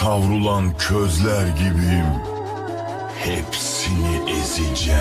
Savrulan közler gibiyim. Hepsini ezeceğim.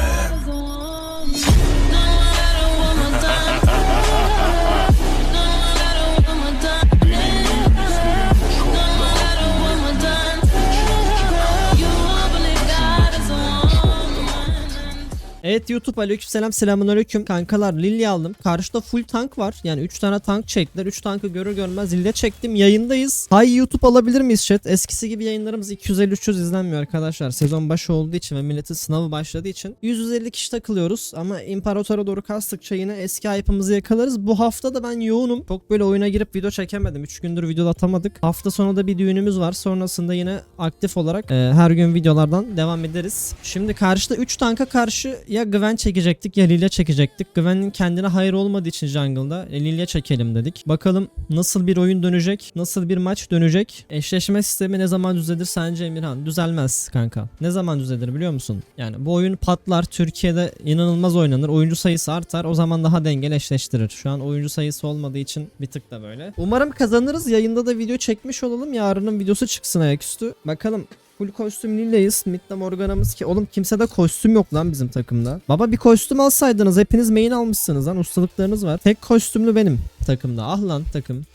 Evet YouTube aleykümselam selamun aleyküm kankalar Lilya aldım. Karşıda full tank var. Yani 3 tane tank çektiler. 3 tankı görür görmez Lilya çektim. Yayındayız. Hay YouTube alabilir miyiz chat? Eskisi gibi yayınlarımız 250-300 izlenmiyor arkadaşlar. Sezon başı olduğu için ve milletin sınavı başladığı için 150 kişi takılıyoruz. Ama imparatora doğru kastıkça yine eski hype'ımızı yakalarız. Bu hafta da ben yoğunum. Çok böyle oyuna girip video çekemedim. 3 gündür video atamadık. Hafta sonu da bir düğünümüz var. Sonrasında yine aktif olarak e, her gün videolardan devam ederiz. Şimdi karşıda 3 tanka karşı ya Gwen çekecektik ya Lilia çekecektik. Gwen'in kendine hayır olmadığı için jungle'da e, Lilia çekelim dedik. Bakalım nasıl bir oyun dönecek, nasıl bir maç dönecek. Eşleşme sistemi ne zaman düzelir sence Emirhan? Düzelmez kanka. Ne zaman düzelir biliyor musun? Yani bu oyun patlar, Türkiye'de inanılmaz oynanır. Oyuncu sayısı artar, o zaman daha dengeli eşleştirir. Şu an oyuncu sayısı olmadığı için bir tık da böyle. Umarım kazanırız. Yayında da video çekmiş olalım. Yarının videosu çıksın ayaküstü. Bakalım Full kostüm Lille'yiz. Mid'de Morgana'mız ki. Oğlum kimsede kostüm yok lan bizim takımda. Baba bir kostüm alsaydınız. Hepiniz main almışsınız lan. Ustalıklarınız var. Tek kostümlü benim takımda. Ah lan takım.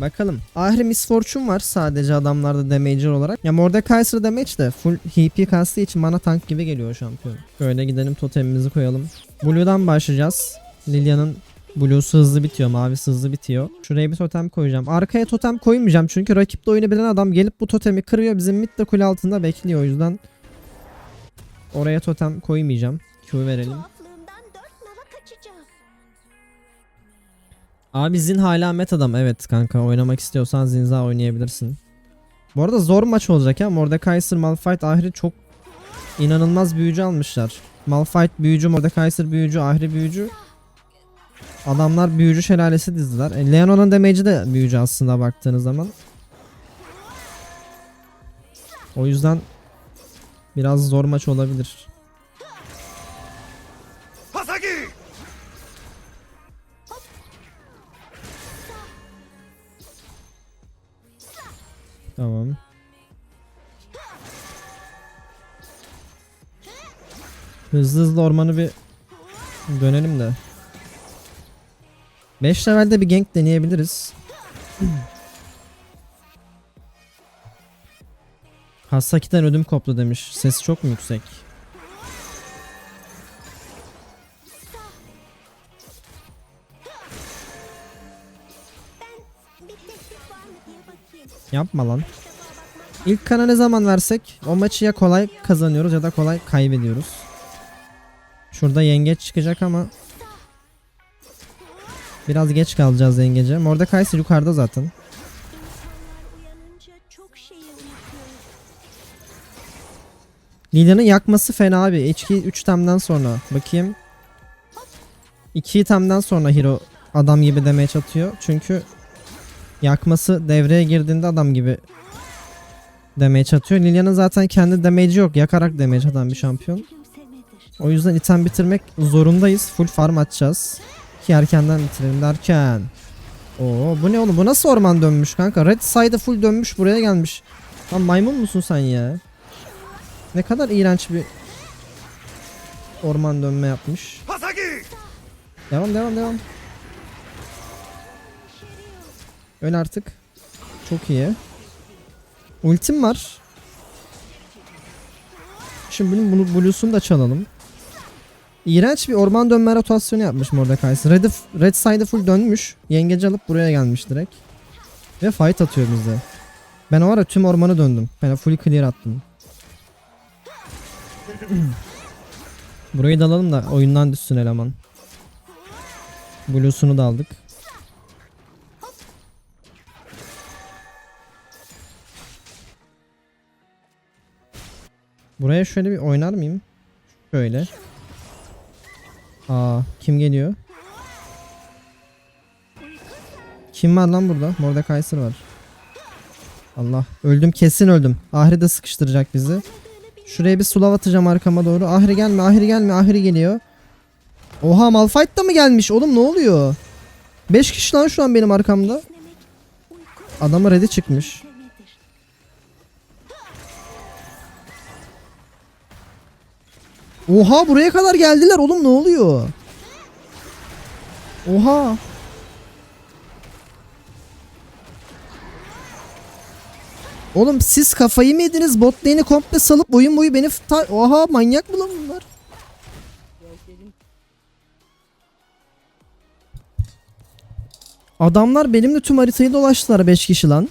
Bakalım. Ahri Miss Fortune var sadece adamlarda damager olarak. Ya Mordekaiser damage de full HP kastığı için bana tank gibi geliyor şampiyon. Böyle gidelim totemimizi koyalım. Blue'dan başlayacağız. Lilia'nın Blue'su hızlı bitiyor, mavisi hızlı bitiyor. Şuraya bir totem koyacağım. Arkaya totem koymayacağım çünkü rakipte oyunu bilen adam gelip bu totemi kırıyor. Bizim mid de kule altında bekliyor o yüzden. Oraya totem koymayacağım. Q verelim. Abi Zin hala metadam evet kanka oynamak istiyorsan Zinza oynayabilirsin. Bu arada zor maç olacak ya. Mordekaiser, Malphite, Ahri çok inanılmaz büyücü almışlar. Malphite büyücü, Mordekaiser büyücü, Ahri büyücü. Adamlar büyücü şelalesi dizdiler. E, Leona'nın damage'i de büyücü aslında baktığınız zaman. O yüzden biraz zor maç olabilir. Tamam. Hızlı hızlı ormanı bir dönelim de. 5 levelde bir gank deneyebiliriz. Hasaki'den ödüm koptu demiş. Sesi çok mu yüksek? Yapma lan. İlk kana ne zaman versek o maçı ya kolay kazanıyoruz ya da kolay kaybediyoruz. Şurada yengeç çıkacak ama biraz geç kalacağız yengece. Mordekaiser yukarıda zaten. Lilia'nın yakması fena abi. HK 3 temden sonra. Bakayım. 2 temden sonra hero adam gibi demeye çatıyor. Çünkü yakması devreye girdiğinde adam gibi demeye çatıyor. Lilia'nın zaten kendi damage'i yok. Yakarak damage atan bir şampiyon. O yüzden item bitirmek zorundayız. Full farm atacağız. Ki erkenden bitirelim derken. Oo bu ne oğlum? Bu nasıl orman dönmüş kanka? Red side'a full dönmüş buraya gelmiş. Lan maymun musun sen ya? Ne kadar iğrenç bir orman dönme yapmış. Devam devam devam. Öl artık. Çok iyi. Ultim var. Şimdi bunun bunu Blue'sunu da çalalım. İğrenç bir orman dönme rotasyonu yapmış Mordekaiser. Red, Red side'ı full dönmüş. Yengeci alıp buraya gelmiş direkt. Ve fight atıyor bize. Ben o ara tüm ormanı döndüm. Ben full clear attım. Burayı da alalım da oyundan düşsün eleman. Blue'sunu da aldık. Buraya şöyle bir oynar mıyım? Şöyle. Aa, kim geliyor? Kim var lan burada? Mordekaiser var. Allah. Öldüm kesin öldüm. Ahri de sıkıştıracak bizi. Şuraya bir sulav atacağım arkama doğru. Ahri gelme, Ahri gelme, Ahri geliyor. Oha Malphite da mı gelmiş? Oğlum ne oluyor? 5 kişi lan şu an benim arkamda. Adamı ready çıkmış. Oha buraya kadar geldiler oğlum ne oluyor? Oha. Oğlum siz kafayı mı yediniz? Bot lane'i komple salıp oyun boyu beni... Oha manyak mı lan bunlar? Adamlar benimle tüm haritayı dolaştılar 5 kişi lan.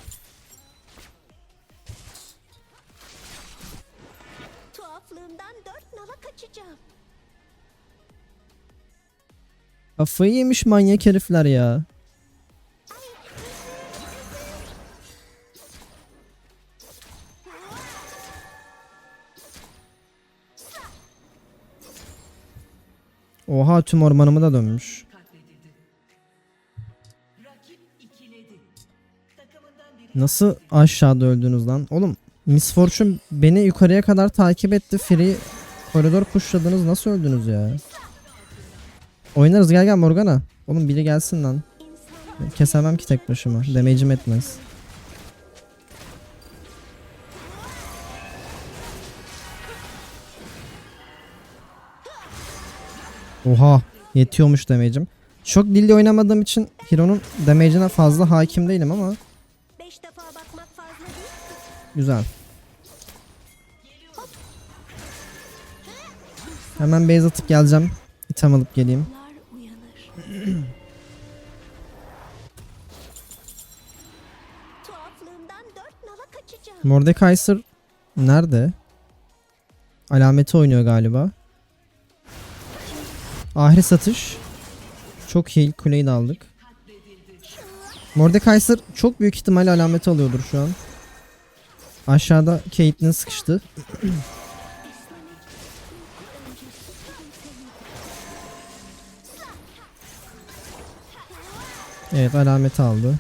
Kafayı yemiş manyak herifler ya. Oha tüm ormanımı da dönmüş. Nasıl aşağıda öldünüz lan? Oğlum Miss Fortune beni yukarıya kadar takip etti. Free koridor pushladınız. Nasıl öldünüz ya? Oynarız gel gel Morgana. Oğlum biri gelsin lan. Kesemem ki tek başıma. Damage'im etmez. Oha. Yetiyormuş damage'im. Çok dilli oynamadığım için Hero'nun damage'ine fazla hakim değilim ama güzel. Hemen base atıp geleceğim. İtem alıp geleyim. Mordekaiser nerede? Alameti oynuyor galiba. Ahri satış. Çok iyi kuleyi de aldık. Mordekaiser çok büyük ihtimalle alameti alıyordur şu an. Aşağıda Caitlyn sıkıştı. Evet alameti aldı.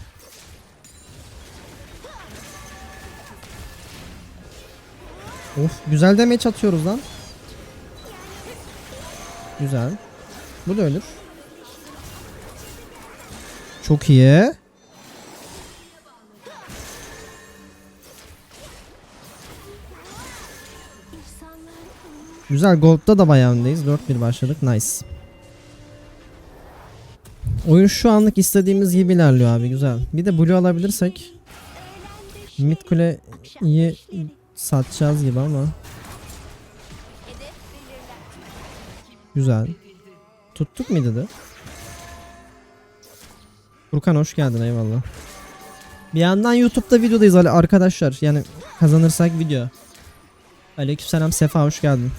Of güzel damage atıyoruz lan. Güzel. Bu da ölür. Çok iyi. Güzel Gold'da da bayağı öndeyiz. 4-1 başladık. Nice. Oyun şu anlık istediğimiz gibi ilerliyor abi. Güzel. Bir de Blue alabilirsek mid kule iyi satacağız gibi ama. Güzel. Tuttuk mu dedi? Furkan hoş geldin eyvallah. Bir yandan YouTube'da videodayız arkadaşlar. Yani kazanırsak video. Aleykümselam Sefa hoş geldin.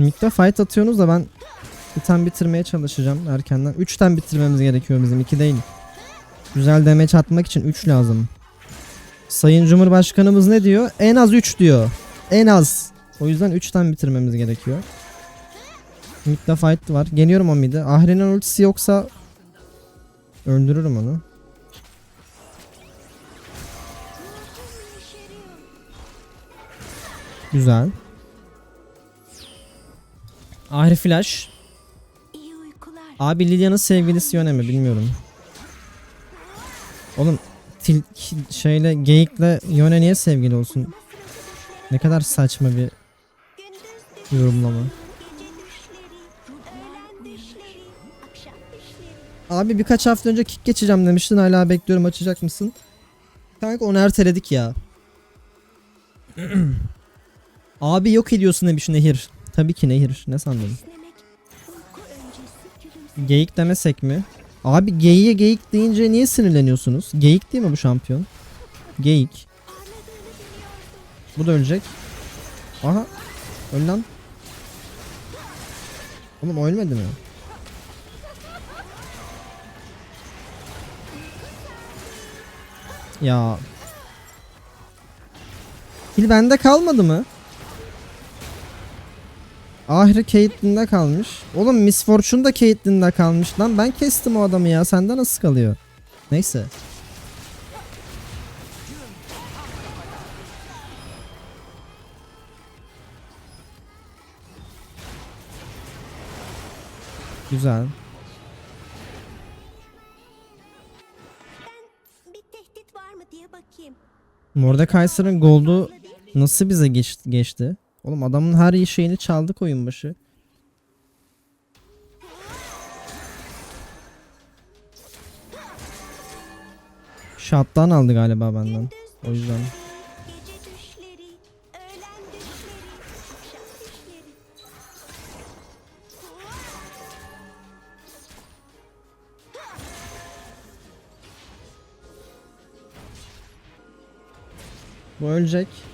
Mid'de fight atıyorsunuz da ben item bitirmeye çalışacağım erkenden. 3'ten bitirmemiz gerekiyor bizim 2 değil. Güzel damage atmak için 3 lazım. Sayın Cumhurbaşkanımız ne diyor? En az 3 diyor. En az. O yüzden 3'ten bitirmemiz gerekiyor. Mid'de fight var. Geliyorum o mid'e. Ahri'nin ultisi yoksa öldürürüm onu. Güzel. Ahri flash. Abi Lilia'nın sevgilisi Yone mi bilmiyorum. Oğlum til, şeyle geyikle Yone niye sevgili olsun? Ne kadar saçma bir yorumlama. Abi birkaç hafta önce kick geçeceğim demiştin hala bekliyorum açacak mısın? Kanka onu erteledik ya. Abi yok ediyorsun demiş Nehir. Tabii ki Nehir. Ne sandın? Geyik demesek mi? Abi geyiğe geyik deyince niye sinirleniyorsunuz? Geyik değil mi bu şampiyon? Geyik. Bu da ölecek. Aha. Öl lan. Oğlum o ölmedi mi? Ya. Kill bende kalmadı mı? Ahri Caitlyn'de kalmış. Oğlum Miss Fortune da Caitlyn'de kalmış lan. Ben kestim o adamı ya. Sende nasıl kalıyor? Neyse. Güzel. Mordekaiser'ın goldu nasıl bize geç- geçti? Oğlum adamın her şeyini çaldık oyun başı. Shot'tan aldı galiba benden. O yüzden. Bu ölecek.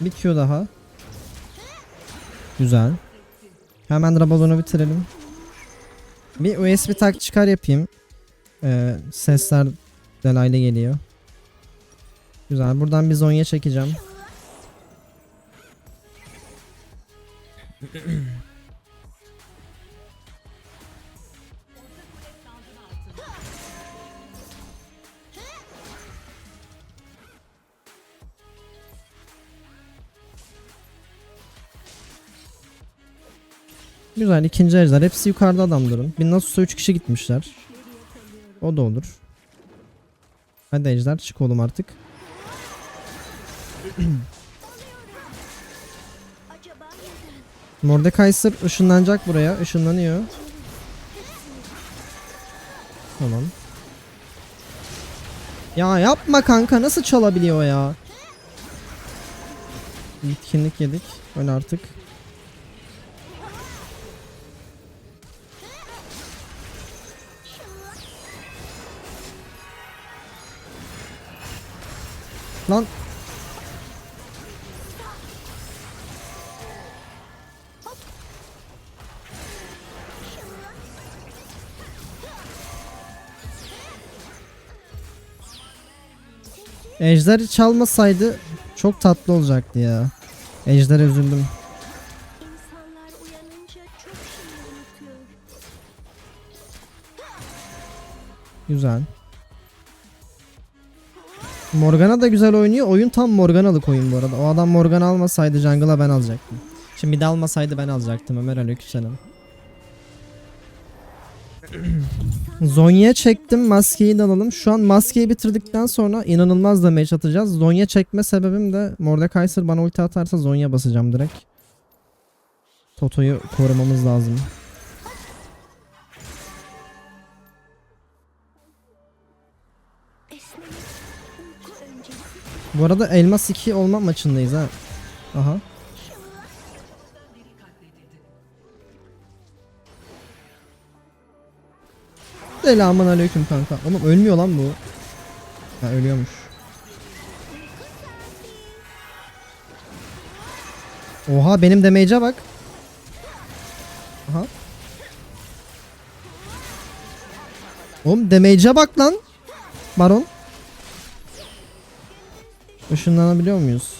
Bir Q daha. Güzel. Hemen Rabadon'u bitirelim. Bir USB tak çıkar yapayım. Ee, sesler delaylı geliyor. Güzel. Buradan bir Zonya çekeceğim. Güzel ikinci ejder. Hepsi yukarıda adamların. Bir Nasus'a 3 kişi gitmişler. O da olur. Hadi ejder çık oğlum artık. Neden? Mordekaiser ışınlanacak buraya. Işınlanıyor. Tamam. Ya yapma kanka nasıl çalabiliyor ya? Bitkinlik yedik. Öyle artık. Lan Ejder çalmasaydı çok tatlı olacaktı ya. Ejder'e üzüldüm. Güzel. Morgana da güzel oynuyor. Oyun tam Morganalık oyun bu arada. O adam Morgana almasaydı jungle'a ben alacaktım. Şimdi bir de almasaydı ben alacaktım Ömer Aleykümselam. Zonya çektim. Maskeyi de alalım. Şu an maskeyi bitirdikten sonra inanılmaz damage atacağız. Zonya çekme sebebim de Mordekaiser bana ulti atarsa Zonya basacağım direkt. Toto'yu korumamız lazım. Bu arada Elmas 2 olma maçındayız ha. Aha. Selamun aleyküm kanka. Oğlum ölmüyor lan bu. Ha ölüyormuş. Oha benim damage'e bak. Aha. Oğlum damage'e bak lan. Baron. Işınlanabiliyor muyuz?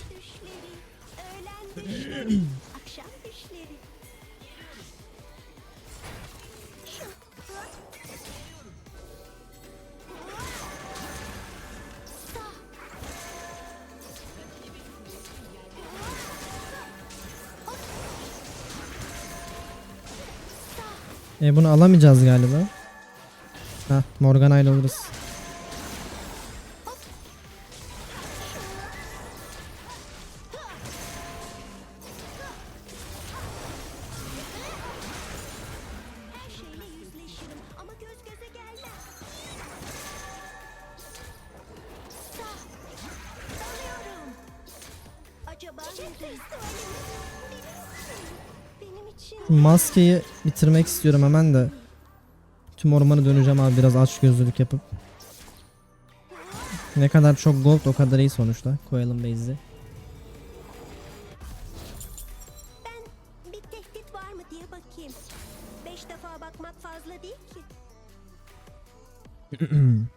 E bunu alamayacağız galiba. Heh Morgana ile alırız. Maskeyi bitirmek istiyorum hemen de. Tüm ormanı döneceğim abi biraz aç gözlülük yapıp. Ne kadar çok gold o kadar iyi sonuçta. Koyalım base'i. bakayım. Beş defa bakmak fazla değil ki.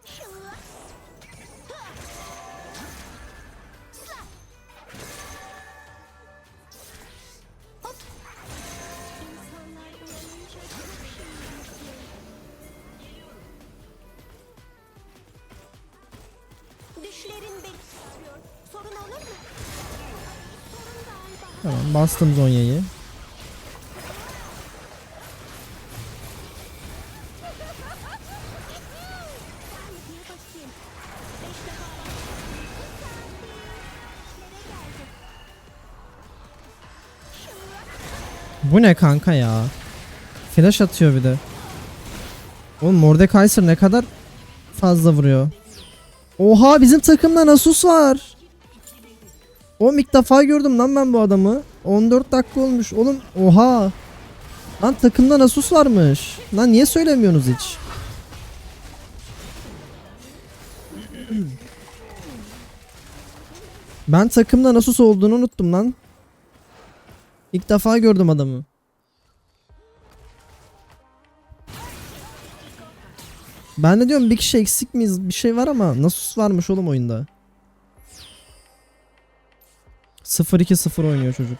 bastım Zonya'yı. Bu ne kanka ya? Flash atıyor bir de. Oğlum Mordekaiser ne kadar fazla vuruyor. Oha bizim takımda Nasus var. Oğlum ilk defa gördüm lan ben bu adamı. 14 dakika olmuş. Oğlum oha. Lan takımda Nasus varmış. Lan niye söylemiyorsunuz hiç? Ben takımda Nasus olduğunu unuttum lan. İlk defa gördüm adamı. Ben de diyorum bir kişi eksik miyiz? Bir şey var ama Nasus varmış oğlum oyunda. 0-2-0 oynuyor çocuk.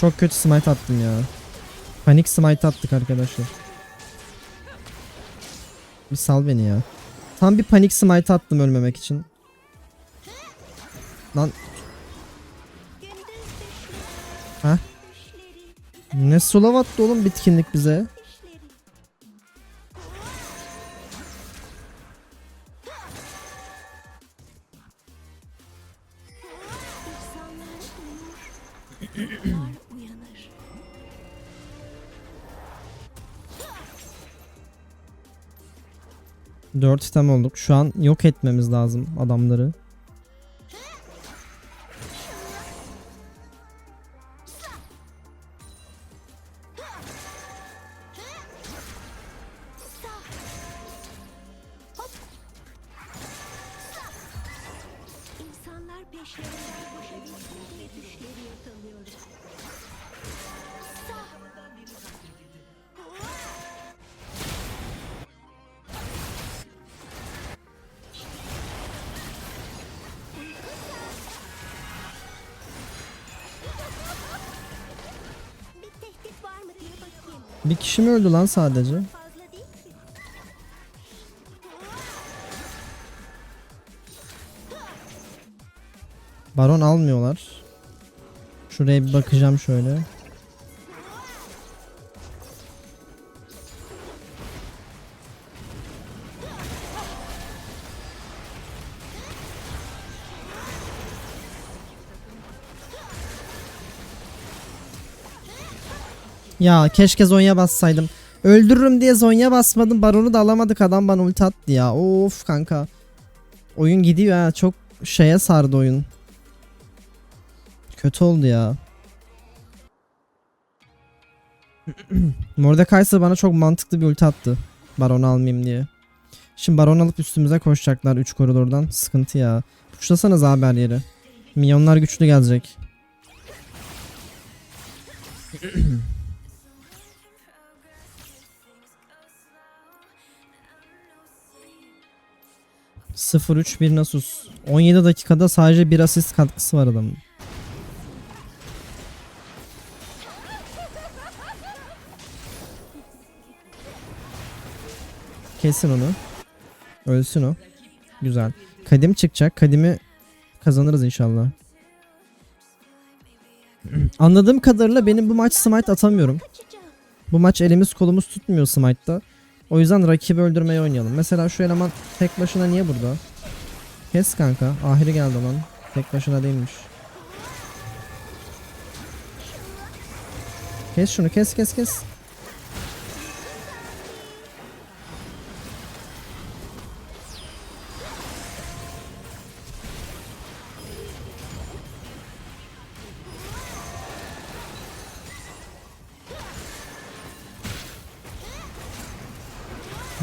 Çok kötü smite attım ya. Panik smite attık arkadaşlar. Bir sal beni ya. Tam bir panik smite attım ölmemek için. Lan. Ha? Ne slow attı oğlum bitkinlik bize. 4 sistem olduk. Şu an yok etmemiz lazım adamları. Bir kişi mi öldü lan sadece? Baron almıyorlar. Şuraya bir bakacağım şöyle. Ya keşke Zonya bassaydım. Öldürürüm diye Zonya basmadım. Baron'u da alamadık. Adam bana ulti attı ya. Of kanka. Oyun gidiyor ha. Çok şeye sardı oyun. Kötü oldu ya. Mordekaiser bana çok mantıklı bir ulti attı. Baron almayayım diye. Şimdi baron alıp üstümüze koşacaklar 3 koridordan. Sıkıntı ya. Puşlasanız abi her yeri. Milyonlar güçlü gelecek. Sıfır üç bir Nasus. 17 dakikada sadece bir asist katkısı var adamın. Kesin onu. Ölsün o. Güzel. Kadim çıkacak. Kadimi kazanırız inşallah. Anladığım kadarıyla benim bu maç smite atamıyorum. Bu maç elimiz kolumuz tutmuyor smite'da. O yüzden rakibi öldürmeye oynayalım. Mesela şu eleman tek başına niye burada? Kes kanka. Ahiri geldi lan. Tek başına değilmiş. Kes şunu kes kes kes.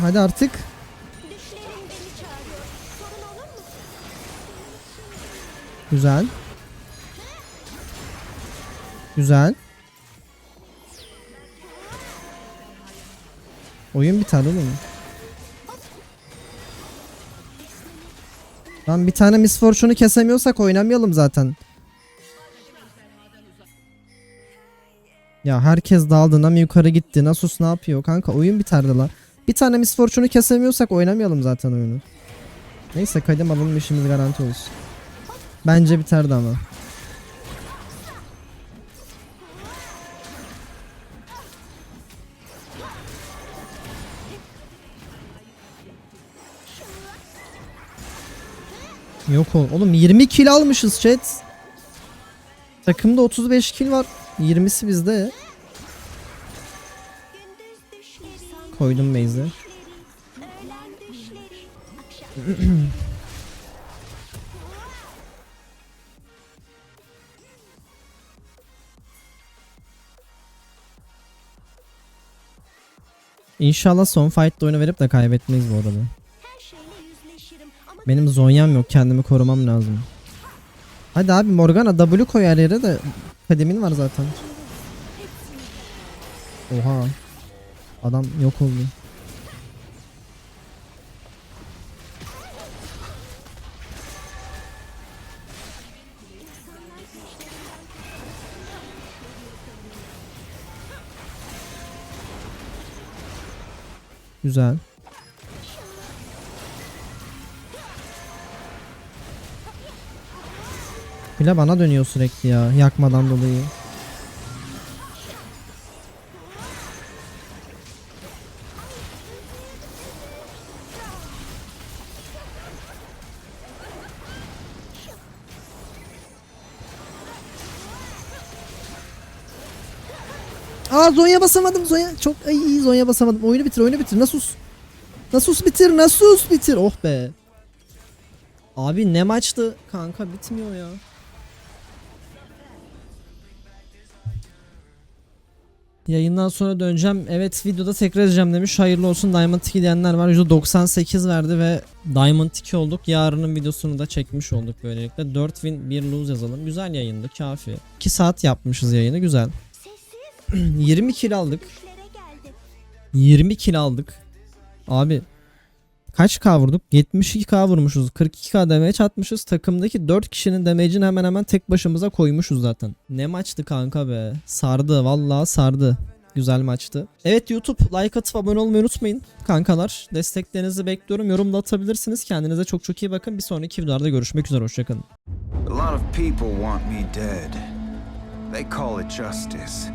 Hadi artık. Güzel. Güzel. Oyun biter oğlum. Lan bir tane Miss Fortune'u kesemiyorsak oynamayalım zaten. Ya herkes dağıldı. Nami yukarı gitti. Nasus ne yapıyor? Kanka oyun biterdi la. Bir tane Miss Fortune'u kesemiyorsak oynamayalım zaten oyunu. Neyse kadim alalım işimiz garanti olsun. Bence biterdi ama. Yok ol. Oğlum 20 kill almışız chat. Takımda 35 kill var. 20'si bizde. Koydum akşam İnşallah son fight'ta oyunu verip de kaybetmeyiz bu arada. Benim zonyam yok. Kendimi korumam lazım. Hadi abi Morgana W koy her yere de kademin var zaten. Oha. Adam yok oldu. Güzel. Bile bana dönüyor sürekli ya yakmadan dolayı. Aa Zonya basamadım Zonya çok iyi Zonya basamadım oyunu bitir oyunu bitir Nasus Nasus bitir Nasus bitir oh be Abi ne maçtı kanka bitmiyor ya Yayından sonra döneceğim. Evet videoda tekrar edeceğim demiş. Hayırlı olsun Diamond 2 diyenler var. %98 verdi ve Diamond 2 olduk. Yarının videosunu da çekmiş olduk böylelikle. 4 win 1 lose yazalım. Güzel yayındı kafi. 2 saat yapmışız yayını güzel. sessiz 20 kill aldık. düşlere geldim. 20 kill aldık. Abi kaç K vurduk? 72K vurmuşuz. 42K damage atmışız. Takımdaki 4 kişinin damage'ini hemen hemen tek başımıza koymuşuz zaten. Ne maçtı kanka be. Sardı vallahi sardı. Güzel maçtı. Evet YouTube like atıp abone olmayı unutmayın. Kankalar desteklerinizi bekliyorum. Yorumda atabilirsiniz. Kendinize çok çok iyi bakın. Bir sonraki videolarda görüşmek üzere. Hoşçakalın. A lot of people want me dead. They call it justice.